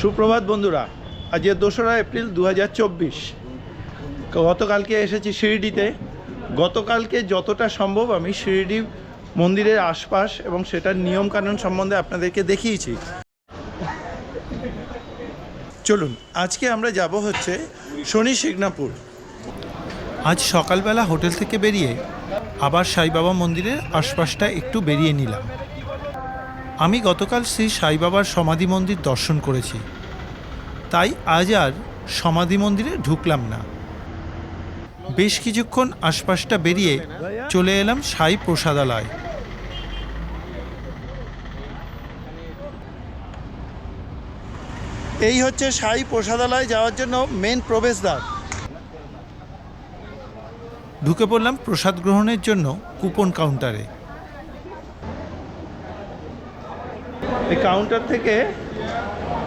সুপ্রভাত বন্ধুরা, আজকে দোসরা এপ্রিল দু হাজার চব্বিশ। গতকালকে এসেছি শিরিডিতে। গতকালকে যতটা সম্ভব আমি শিরিডি মন্দিরের আশপাশ এবং সেটার নিয়মকানুন সম্বন্ধে আপনাদেরকে দেখিয়েছি। চলুন, আজকে আমরা যাব হচ্ছে শনি সিগনাপুর। আজ সকালবেলা হোটেল থেকে বেরিয়ে আবার সাইবাবা মন্দিরের আশপাশটা একটু বেরিয়ে নিলাম। আমি গতকাল শ্রী সাইবাবার সমাধি মন্দির দর্শন করেছি। তাই আজ আর সমাধি মন্দিরে ঢুকলাম না। বেশ কিছুক্ষণ আশপাশটা বেরিয়ে চলে এলাম সাই প্রসাদালয়। এই হচ্ছে সাই প্রসাদালয় যাওয়ার জন্য মেন প্রবেশদ্বার। ঢুকে পড়লাম প্রসাদ গ্রহণের জন্য কুপন কাউন্টারে এই কাউন্টার থেকে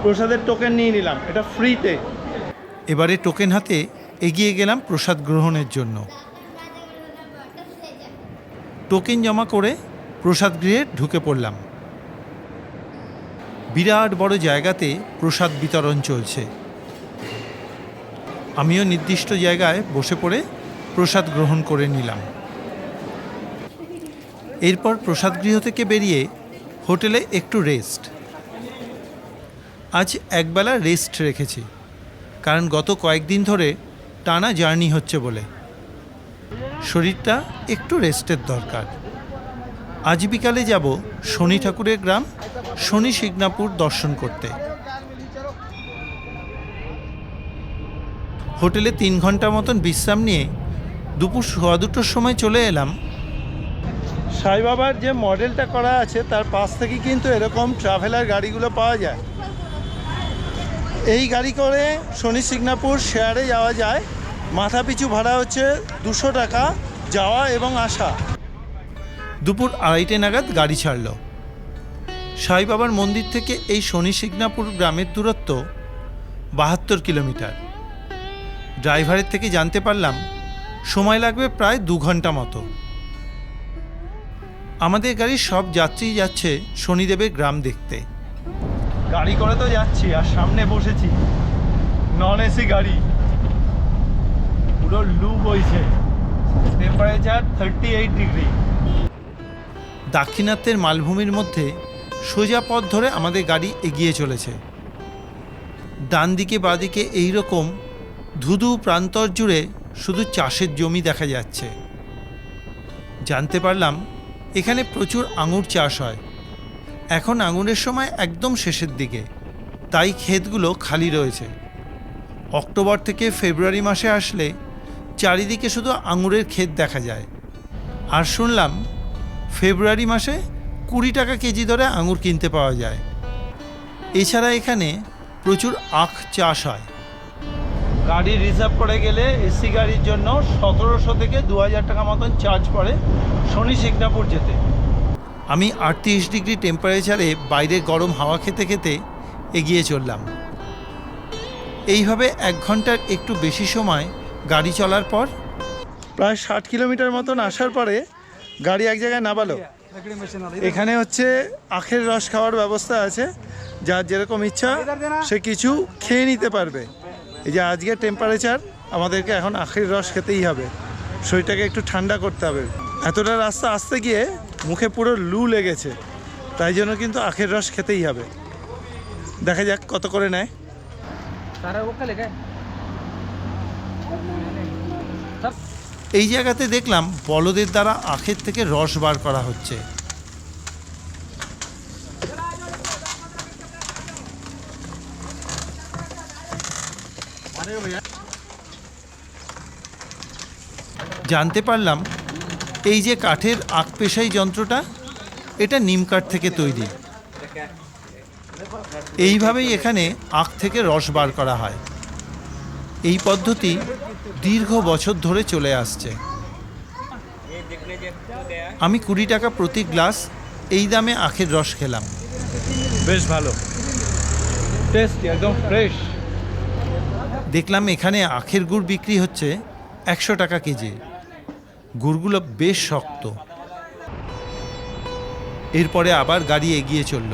প্রসাদের টোকেন নিয়ে নিলাম। এটা ফ্রিতে এবারে টোকেন হাতে এগিয়ে গেলাম প্রসাদ গ্রহণের জন্য। টোকেন জমা করে প্রসাদ গৃহে ঢুকে পড়লাম। বিরাট বড় জায়গাতে প্রসাদ বিতরণ চলছে। আমিও নির্দিষ্ট জায়গায় বসে পড়ে প্রসাদ গ্রহণ করে নিলাম। এরপর প্রসাদ গৃহ থেকে বেরিয়ে হোটেলে একটু রেস্ট। আজ একবেলা রেস্ট রেখেছি, কারণ গত কয়েকদিন ধরে টানা জার্নি হচ্ছে বলে। শরীরটা একটু রেস্টের দরকার। আজ বিকালে যাব শনি ঠাকুরের গ্রাম, শনি সিগনাপুর দর্শন করতে। হোটেলে তিন ঘণ্টা মতন বিশ্রাম নিয়ে দুপুর সোয়া দুটোর সময় চলে এলাম সাই বাবার যে মডেলটা করা আছে, তার পাশ থেকে কিন্তু এরকম ট্রাভেলার গাড়িগুলো পাওয়া যায়। এই গাড়ি করে শনি সিগনাপুর শেয়ারে যাওয়া যায়। মাথা পিছু ভাড়া হচ্ছে দুশো টাকা যাওয়া এবং আসা। দুপুর আড়াইটে নাগাদ গাড়ি ছাড়ল। সাই বাবার মন্দির থেকে এই শনি সিগনাপুর গ্রামের দূরত্ব বাহাত্তর কিলোমিটার। ড্রাইভারের থেকে জানতে পারলাম, সময় লাগবে প্রায় দু ঘণ্টা মতো। আমাদের গাড়ির সব যাত্রী যাচ্ছে শনিদেবের গ্রাম দেখতে। গাড়ি করে তো যাচ্ছি আর সামনে বসেছি। নন এসি গাড়ি। পুরো লু বইছে টেম্পারেচার থার্টি এইট ডিগ্রি দাক্ষিণাত্যের মালভূমির মধ্যে সোজা পথ ধরে আমাদের গাড়ি এগিয়ে চলেছে। ডান দিকে বাদিকে এইরকম ধুধু প্রান্তর জুড়ে শুধু চাষের জমি দেখা যাচ্ছে। জানতে পারলাম এখানে প্রচুর আঙুর চাষ হয়। এখন আঙুরের সময় একদম শেষের দিকে। তাই ক্ষেতগুলো খালি রয়েছে। অক্টোবর থেকে ফেব্রুয়ারি মাসে আসলে চারিদিকে শুধু আঙুরের ক্ষেত দেখা যায়। আর শুনলাম, ফেব্রুয়ারি মাসে কুড়ি টাকা কেজি দরে আঙুর কিনতে পাওয়া যায়। এছাড়া এখানে প্রচুর আখ চাষ হয়। গাড়ি রিজার্ভ করে গেলে এসি গাড়ির জন্য সতেরোশো থেকে দু হাজার টাকা মতন চার্জ পড়ে শনি সিগনাপুর যেতে। আমি আটত্রিশ ডিগ্রি টেম্পারেচারে বাইরে গরম হাওয়া খেতে খেতে এগিয়ে চললাম। এইভাবে এক ঘণ্টার একটু বেশি সময় গাড়ি চলার পর প্রায় ষাট কিলোমিটার মতন আসার পরে গাড়ি এক জায়গায় নামালো। এখানে হচ্ছে আখের রস খাওয়ার ব্যবস্থা আছে। যার যেরকম ইচ্ছা সে কিছু খেয়ে নিতে পারবে। এই যে আজকে টেম্পারেচার আমাদেরকে এখন আখের রস খেতেই হবে। শরীরটাকে একটু ঠান্ডা করতে হবে। এতটা রাস্তা আসতে গিয়ে মুখে পুরো লু লেগেছে। তাই জন্য কিন্তু আখের রস খেতেই হবে। দেখা যাক কত করে নেয়। এই জায়গাতে দেখলাম বলদের দ্বারা আখের থেকে রস বার করা হচ্ছে। জানতে পারলাম এই যে কাঠের আখ পেশাই যন্ত্রটা এটা নিম কাঠ থেকে তৈরি। এইভাবেই এখানে আখ থেকে রস বার করা হয়। এই পদ্ধতি দীর্ঘ বছর ধরে চলে আসছে। আমি কুড়ি টাকা প্রতি গ্লাস এই দামে আখের রস খেলাম। বেশ ভালো। টেস্টি একদম ফ্রেশ দেখলাম এখানে আখের গুড় বিক্রি হচ্ছে একশো টাকা কেজি। গুড়গুলো বেশ শক্ত। এরপরে আবার গাড়ি এগিয়ে চলল।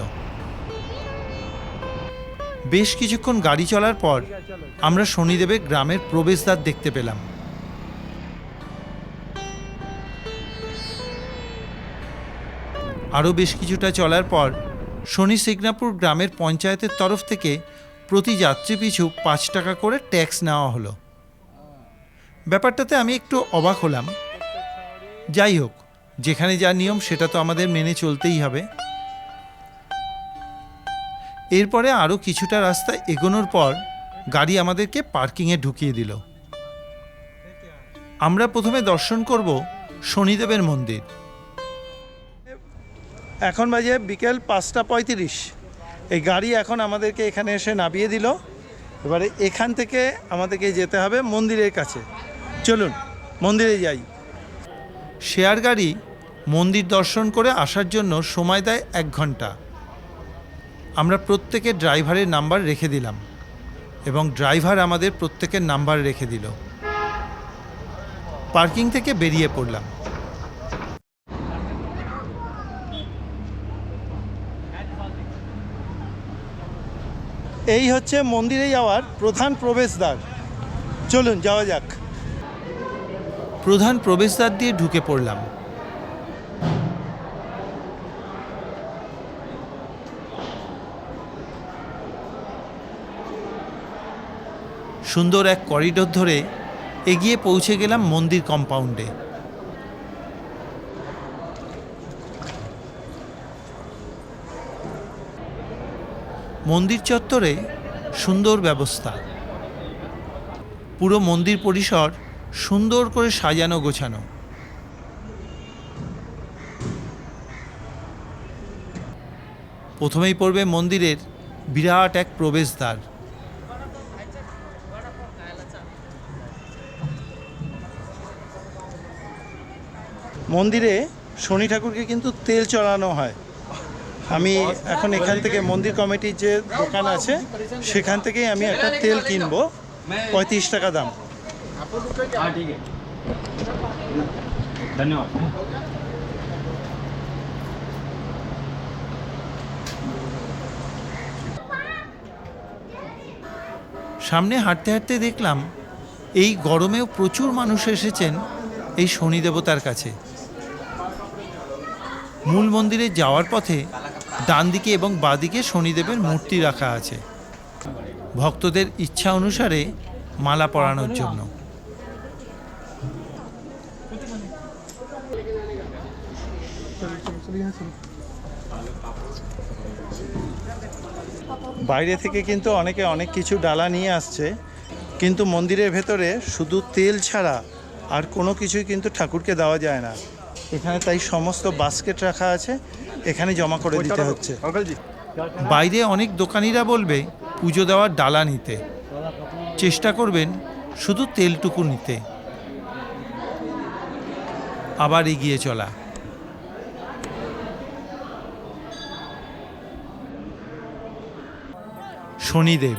বেশ কিছুক্ষণ গাড়ি চলার পর আমরা শনিদেবের গ্রামের প্রবেশদ্বার দেখতে পেলাম। আরও বেশ কিছুটা চলার পর শনি সিগনাপুর গ্রামের পঞ্চায়েতের তরফ থেকে প্রতি যাত্রী পিছু পাঁচ টাকা করে ট্যাক্স নেওয়া হলো। ব্যাপারটাতে আমি একটু অবাক হলাম। যাই হোক, যেখানে যা নিয়ম সেটা তো আমাদের মেনে চলতেই হবে। এরপরে আরও কিছুটা রাস্তা এগোনোর পর গাড়ি আমাদেরকে পার্কিংয়ে ঢুকিয়ে দিল। আমরা প্রথমে দর্শন করব শনিদেবের মন্দির। এখন বাজে বিকেল পাঁচটা পঁয়ত্রিশ। এই গাড়ি এখন আমাদেরকে এখানে এসে নামিয়ে দিল। এবারে এখান থেকে আমাদেরকে যেতে হবে মন্দিরের কাছে। চলুন, মন্দিরে যাই। শেয়ার গাড়ি মন্দির দর্শন করে আসার জন্য সময় দেয় এক ঘণ্টা। আমরা প্রত্যেকের ড্রাইভারের নাম্বার রেখে দিলাম এবং ড্রাইভার আমাদের প্রত্যেকের নাম্বার রেখে দিল। পার্কিং থেকে বেরিয়ে পড়লাম। এই হচ্ছে মন্দিরে যাওয়ার প্রধান প্রবেশদ্বার। চলুন, যাওয়া যাক। প্রধান প্রবেশদ্বার দিয়ে ঢুকে পড়লাম। সুন্দর এক করিডোর ধরে এগিয়ে পৌঁছে গেলাম মন্দির কম্পাউন্ডে। মন্দির চত্বরে সুন্দর ব্যবস্থা। পুরো মন্দির পরিসর সুন্দর করে সাজানো, গোছানো। প্রথমেই পড়বে মন্দিরের বিরাট এক প্রবেশদ্বার। মন্দিরে শনি ঠাকুরকে কিন্তু তেল চড়ানো হয়। আমি এখন এখান থেকে মন্দির কমিটির যে দোকান আছে, সেখান থেকেই আমি একটা তেল কিনবো, পঁয়ত্রিশ টাকা দাম। हाँ ठीक है धन्यवाद সামনে হাঁটতে হাঁটতে দেখলাম এই গরমেও প্রচুর মানুষ এসেছেন এই শনি দেবতার কাছে মূল মন্দিরে যাওয়ার পথে ডান দিকে এবং বাঁদিকে শনিদেবের মূর্তি রাখা আছে ভক্তদের ইচ্ছা অনুসারে মালা পরানোর জন্য বাইরে থেকে কিন্তু অনেকে অনেক কিছু ডালা নিয়ে আসছে কিন্তু মন্দিরের ভেতরে শুধু তেল ছাড়া আর কোনো কিছুই কিন্তু ঠাকুরকে দেওয়া যায় না। এখানে তাই সমস্ত বাস্কেট রাখা আছে এখানে জমা করে দিতে হচ্ছে। বাইরে অনেক দোকানিরা বলবে পুজো দেওয়ার ডালা নিতে। চেষ্টা করবেন শুধু তেলটুকু নিতে। আবার এগিয়ে চলা। শনিদেব।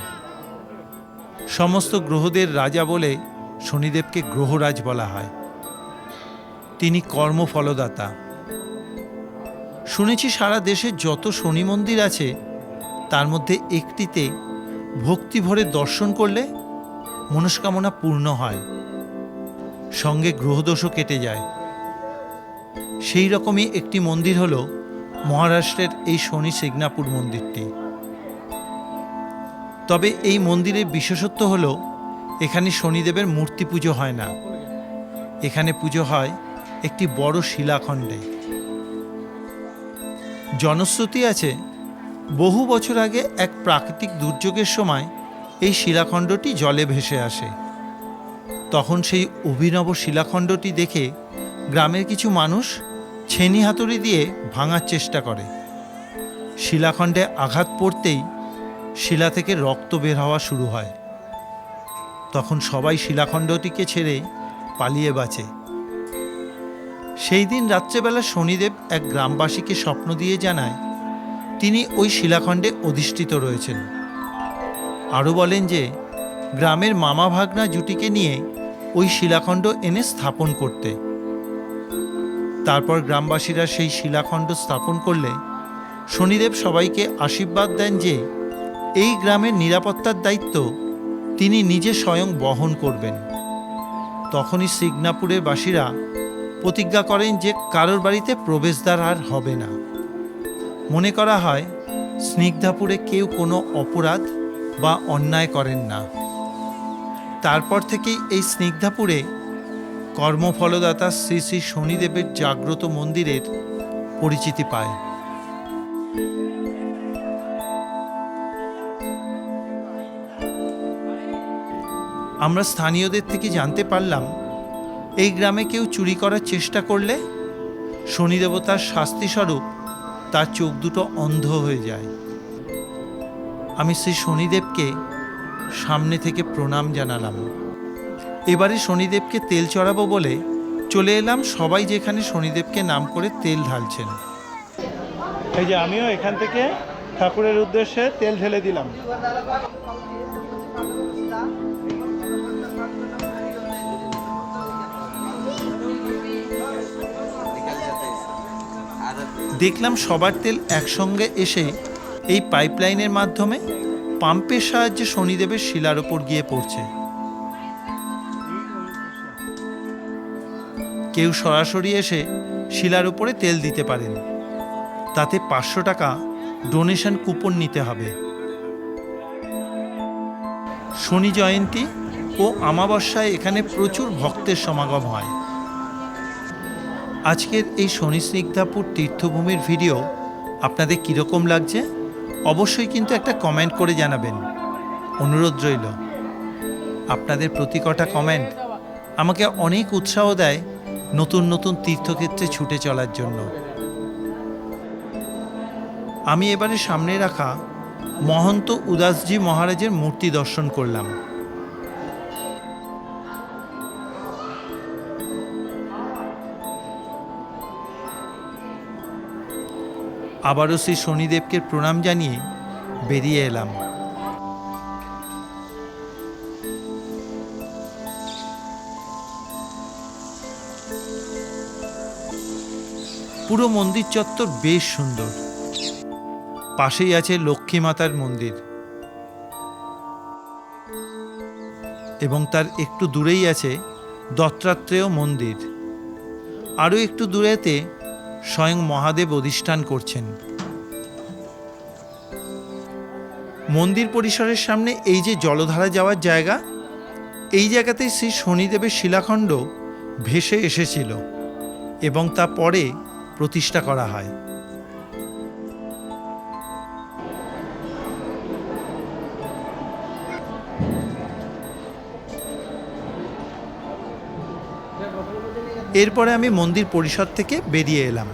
সমস্ত গ্রহদের রাজা বলে শনিদেবকে গ্রহরাজ বলা হয়। তিনি কর্মফলদাতা। শুনেছি সারা দেশে যত শনি মন্দির আছে, তার মধ্যে একটিতে ভক্তি ভরে দর্শন করলে মনস্কামনা পূর্ণ হয়। সঙ্গে গ্রহদোষও কেটে যায়। সেই রকমই একটি মন্দির হল মহারাষ্ট্রের এই শনি সিগনাপুর মন্দিরটি। তবে এই মন্দিরের বিশেষত্ব হল, এখানে শনিদেবের মূর্তি পুজো হয় না। এখানে পুজো হয় একটি বড় শিলাখণ্ডে। জনশ্রুতি আছে, বহু বছর আগে এক প্রাকৃতিক দুর্যোগের সময় এই শিলাখণ্ডটি জলে ভেসে আসে। তখন সেই অভিনব শিলাখণ্ডটি দেখে গ্রামের কিছু মানুষ ছেনি হাতুড়ি দিয়ে ভাঙার চেষ্টা করে। শিলাখণ্ডে আঘাত পড়তেই শিলা থেকে রক্ত বের হওয়া শুরু হয়। তখন সবাই শিলাখণ্ডটিকে ছেড়ে পালিয়ে বাঁচে। সেই দিন রাত্রেবেলা শনিদেব এক গ্রামবাসীকে স্বপ্ন দিয়ে জানায়, তিনি ওই শিলাখণ্ডে অধিষ্ঠিত রয়েছেন। আরও বলেন যে, গ্রামের মামা ভাগনা জুটিকে নিয়ে ওই শিলাখণ্ড এনে স্থাপন করতে। তারপর গ্রামবাসীরা সেই শিলাখণ্ড স্থাপন করলে শনিদেব সবাইকে আশীর্বাদ দেন যে এই গ্রামের নিরাপত্তার দায়িত্ব তিনি নিজে স্বয়ং বহন করবেন। তখনই সিগনাপুরের বাসীরা প্রতিজ্ঞা করেন যে কারোর বাড়িতে প্রবেশদ্বার আর হবে না। মনে করা হয়, স্নিগ্ধাপুরে কেউ কোনো অপরাধ বা অন্যায় করেন না। তারপর থেকেই এই স্নিগ্ধাপুরে কর্মফলদাতা শ্রী শ্রী শনিদেবের জাগ্রত মন্দিরের পরিচিতি পায়। আমরা স্থানীয়দের থেকে জানতে পারলাম, এই গ্রামে কেউ চুরি করার চেষ্টা করলে শনি দেবতার শাস্তিস্বরূপ তার চোখ দুটো অন্ধ হয়ে যায়। আমি শ্রী শনিদেবকে সামনে থেকে প্রণাম জানালাম। এবারে শনিদেবকে তেল চড়াবো বলে চলে এলাম সবাই যেখানে শনিদেবকে নাম করে তেল ঢালছেন। এই যে আমিও এখান থেকে ঠাকুরের উদ্দেশ্যে তেল ঢেলে দিলাম। দেখলাম সবার তেল একসঙ্গে এসে এই পাইপলাইনের মাধ্যমে পাম্পের সাহায্যে শনিদেবের শিলার ওপর গিয়ে পড়ছে। কেউ সরাসরি এসে শিলার উপরে তেল দিতে পারেন। তাতে পাঁচশো টাকা ডোনেশন কুপন নিতে হবে। শনি জয়ন্তী ও আমাবস্যায় এখানে প্রচুর ভক্তের সমাগম হয়। আজকের এই শনিস্নিগ্ধাপুর তীর্থভূমির ভিডিও আপনাদের কীরকম লাগছে? অবশ্যই কিন্তু একটা কমেন্ট করে জানাবেন। অনুরোধ রইল। আপনাদের প্রতি কটা কমেন্ট আমাকে অনেক উৎসাহ দেয় নতুন নতুন তীর্থক্ষেত্রে ছুটে চলার জন্য। আমি এবারে সামনে রাখা মহন্ত উদাসজি মহারাজের মূর্তি দর্শন করলাম। আবারও শ্রী শনিদেবকে প্রণাম জানিয়ে বেরিয়ে এলাম। পুরো মন্দির চত্বর বেশ সুন্দর। পাশেই আছে লক্ষ্মী মাতার মন্দির। এবং তার একটু দূরেই আছে দত্তাত্রেয় মন্দির। আরও একটু দূরেতে স্বয়ং মহাদেব অধিষ্ঠান করছেন। মন্দির পরিসরের সামনে এই যে জলধারা যাওয়ার জায়গা, এই জায়গাতেই শ্রী শনিদেবের শিলাখণ্ড ভেসে এসেছিল এবং তা পরে প্রতিষ্ঠা করা হয়। এরপরে আমি মন্দির পরিসর থেকে বেরিয়ে এলাম।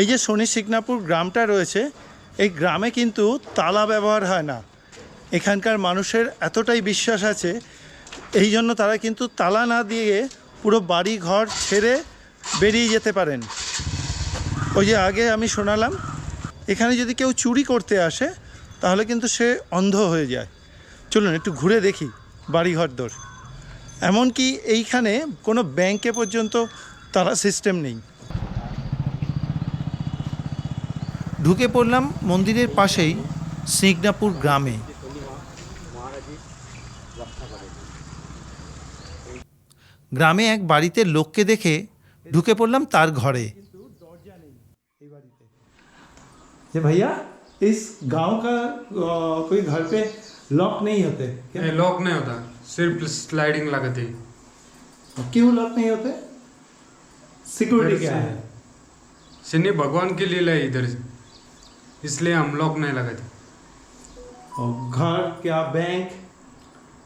এই যে শনি সিগনাপুর গ্রামটা রয়েছে, এই গ্রামে কিন্তু তালা ব্যবহার হয় না। এখানকার মানুষের এতটাই বিশ্বাস আছে, এই জন্য তারা কিন্তু তালা না দিয়ে পুরো বাড়ি ঘর ছেড়ে বেরিয়ে যেতে পারেন। ওই যে আগে আমি শোনালাম, এখানে যদি কেউ চুরি করতে আসে, তাহলে কিন্তু সে অন্ধ হয়ে যায়। চলুন একটু ঘুরে দেখি বাড়িঘর দর। এমনকি এইখানে কোনো ব্যাংকে পর্যন্ত তারা সিস্টেম নেই ঢুকে পড়লাম মন্দিরের পাশেই সিগনাপুর গ্রামে গ্রামে এক বাড়িতে লোককে দেখে ঢুকে পড়লাম তার ঘরে যে ভাইয়া इस गांव का अ, कोई घर पे लॉक नहीं होते क्या? नहीं लॉक नहीं होता सिर्फ़ स्लाइडिंग लगाती। क्यों लॉक नहीं होते? सिक्योरिटी क्या है? शनि भगवान की लीला है इधर। से इसलिए हम लॉक नहीं लगाते। और घर क्या बैंक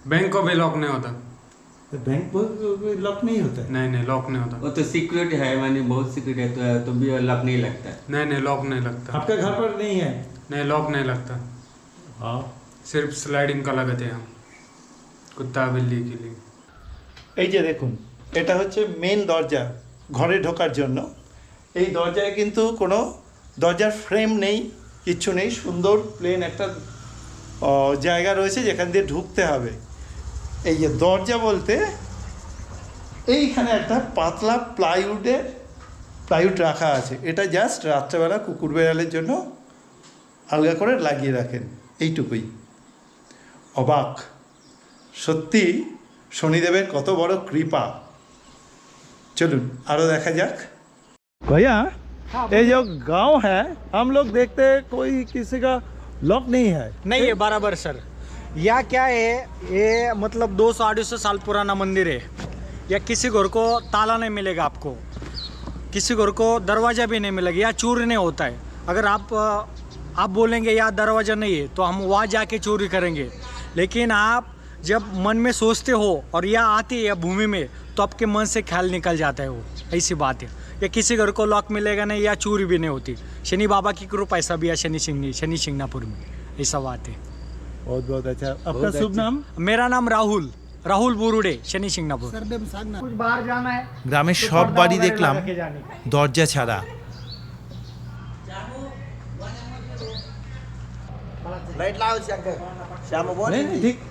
बैंक को भी लॉक नहीं होता। तो बैंक लॉक नहीं होता? नहीं नहीं लॉक नहीं होता। वो तो सिक्योरिटी है मानी बहुत सिक्योरिटी है तो, तो भी लॉक नहीं लगता। नहीं नहीं लॉक नहीं लगता। आपका घर पर नहीं है? नहीं लॉक नहीं लगता। हाँ। सिर्फ़ स्लाइडिंग का लगाते हैं हम। এই যে দেখুন, এটা হচ্ছে মেন দরজা ঘরে ঢোকার জন্য। এই দরজায় কিন্তু কোনো দরজার ফ্রেম নেই, কিচ্ছু নেই, সুন্দর প্লেন একটা জায়গা রয়েছে যেখান দিয়ে ঢুকতে হবে। এই যে দরজা বলতে, এইখানে একটা পাতলা প্লাইউডের প্লাইউড রাখা আছে। এটা জাস্ট রাত্রেবেলা কুকুর বেড়ালের জন্য আলগা করে লাগিয়ে রাখেন। এইটুকুই। অবাক। সত্যি শনিদেবের কত বড় কৃপা চলুন আরও দেখা যাক भैया ये जो गांव है हम लोग देखते हैं कोई किसी का लॉक नहीं है नहीं है बराबर सर या क्या है ये मतलब 200 अढ़ाई सौ साल पुराना मंदिर है या किसी घर को ताला नहीं मिलेगा आपको किसी घर को दरवाज़ा भी नहीं मिलेगा या चोरी नहीं होता है अगर आप अ, आप बोलेंगे या दरवाज़ा नहीं है तो हम वहाँ जाके चोरी करेंगे लेकिन आप जब मन में सोचते हो और या आती है या भूमि में तो आपके मन से ख्याल निकल जाता है वो ऐसी बात है या किसी घर को लॉक मिलेगा नहीं या चोरी भी नहीं होती शनि बाबा की कृपा ऐसा भी है शनि सिंह शनि सिंगनापुर में ऐसा बात है बहुत बहुत अच्छा आपका शुभ नाम मेरा नाम राहुल राहुल बुरुडे शनि सिंगनापुर कुछ बाहर जाना है গ্রামের সব বাড়ি দেখলাম দরজা ছাড়া नहीं, नहीं, ठीक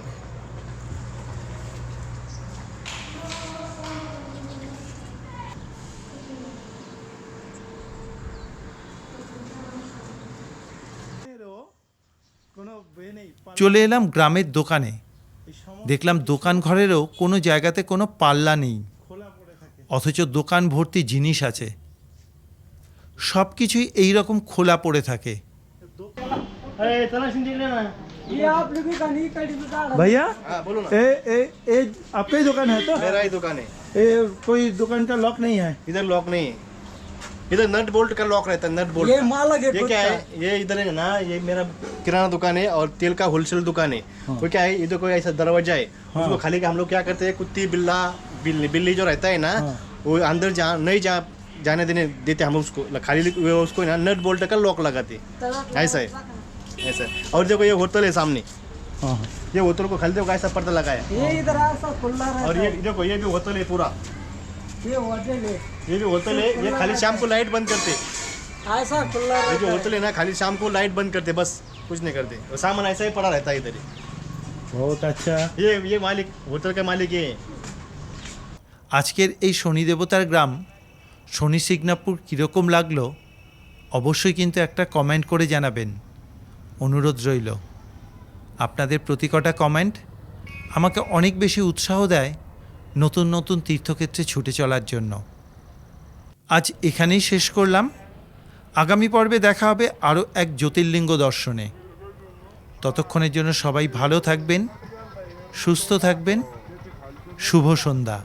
চলে এলাম গ্রামের দোকানে দেখলাম দোকান ঘরেরও কোনো জায়গাতে কোনো পাল্লা নেই অথচ দোকান ভর্তি জিনিস আছে সব কিছুই এইরকম খোলা পড়ে থাকে ये आप लोगों का नहीं कड़ी भैया ए, ए, ए, आपका ही दुकान है तो मेरा ही दुकान है ए, कोई दुकान का लॉक नहीं है इधर लॉक नहीं है इधर नट बोल्ट का लॉक रहता है नट बोल्ट ये का। मालक ये क्या है? ये इधर है ना ये मेरा किराना दुकान है और तेल का होलसेल दुकान है। वो क्या है? इधर कोई ऐसा दरवाज़ा है। उसको खाली हम लोग क्या करते हैं? कुत्ती बिल्ला बिल्ली बिल्ली जो रहता है ना वो अंदर जा नहीं जा जाने देने देते हम उसको। खाली उसको ना नट बोल्ट का लॉक लगाते। ऐसा है। ऐसा है। और देखो ये होटल है सामने। हाँ। ये होटल को खाली देखो ऐसा पर्दा लगाया। ये इधर ऐसा खुला और ये देखो ये भी होटल है पूरा। है ये होटल है ये भी होटल है ये खाली शाम को लाइट बंद करते ऐसा खुला ये जो रहता है होटल है ना खाली शाम को लाइट बंद करते बस कुछ नहीं करते और सामान ऐसा ही पड़ा रहता है इधर ही बहुत अच्छा ये ये मालिक होटल का मालिक ये है আজকের এই শনি দেবতার গ্রাম শনি সিগনাপুর কীরকম লাগলো অবশ্যই কিন্তু একটা কমেন্ট করে জানাবেন অনুরোধ রইল আপনাদের প্রতি কটা কমেন্ট আমাকে অনেক বেশি উৎসাহ দেয় নতুন নতুন তীর্থক্ষেত্রে ছুটে চলার জন্য। আজ এখানেই শেষ করলাম। আগামী পর্বে দেখা হবে আরও এক জ্যোতির্লিঙ্গ দর্শনে। ততক্ষণের জন্য সবাই ভালো থাকবেন, সুস্থ থাকবেন। শুভ সন্ধ্যা।